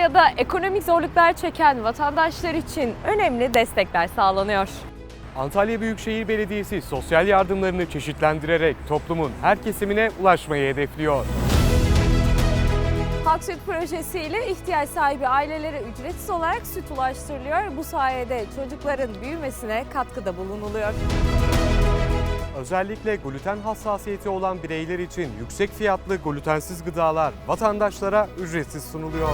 Antalya'da ekonomik zorluklar çeken vatandaşlar için önemli destekler sağlanıyor. Antalya Büyükşehir Belediyesi sosyal yardımlarını çeşitlendirerek toplumun her kesimine ulaşmayı hedefliyor. Halk Süt Projesi ile ihtiyaç sahibi ailelere ücretsiz olarak süt ulaştırılıyor. Bu sayede çocukların büyümesine katkıda bulunuluyor. Özellikle gluten hassasiyeti olan bireyler için yüksek fiyatlı glutensiz gıdalar vatandaşlara ücretsiz sunuluyor.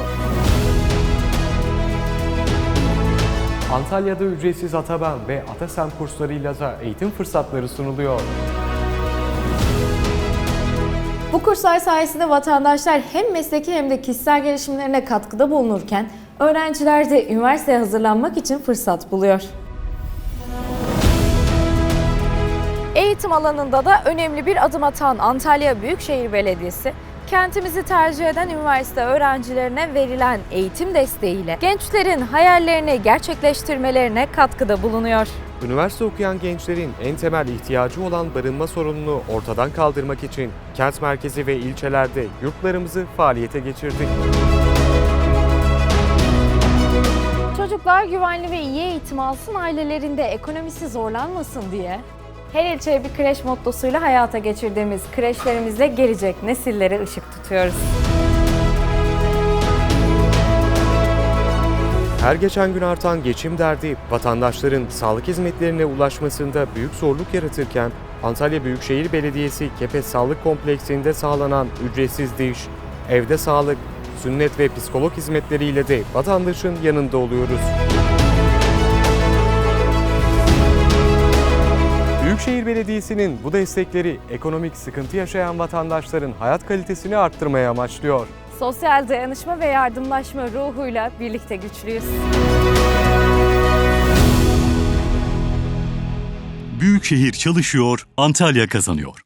Antalya'da ücretsiz Ataben ve Atasem kurslarıyla da eğitim fırsatları sunuluyor. Bu kurslar sayesinde vatandaşlar hem mesleki hem de kişisel gelişimlerine katkıda bulunurken öğrenciler de üniversiteye hazırlanmak için fırsat buluyor. Eğitim alanında da önemli bir adım atan Antalya Büyükşehir Belediyesi, kentimizi tercih eden üniversite öğrencilerine verilen eğitim desteğiyle gençlerin hayallerini gerçekleştirmelerine katkıda bulunuyor. Üniversite okuyan gençlerin en temel ihtiyacı olan barınma sorununu ortadan kaldırmak için kent merkezi ve ilçelerde yurtlarımızı faaliyete geçirdik. Çocuklar güvenli ve iyi eğitim alsın, ailelerinde ekonomisi zorlanmasın diye her ilçeye bir kreş mottosuyla hayata geçirdiğimiz kreşlerimizle gelecek nesillere ışık tutuyoruz. Her geçen gün artan geçim derdi vatandaşların sağlık hizmetlerine ulaşmasında büyük zorluk yaratırken Antalya Büyükşehir Belediyesi Kepez Sağlık Kompleksinde sağlanan ücretsiz diş, evde sağlık, sünnet ve psikolog hizmetleriyle de vatandaşın yanında oluyoruz. Büyükşehir Belediyesi'nin bu destekleri ekonomik sıkıntı yaşayan vatandaşların hayat kalitesini arttırmaya amaçlıyor. Sosyal dayanışma ve yardımlaşma ruhuyla birlikte güçlüyüz. Büyükşehir çalışıyor, Antalya kazanıyor.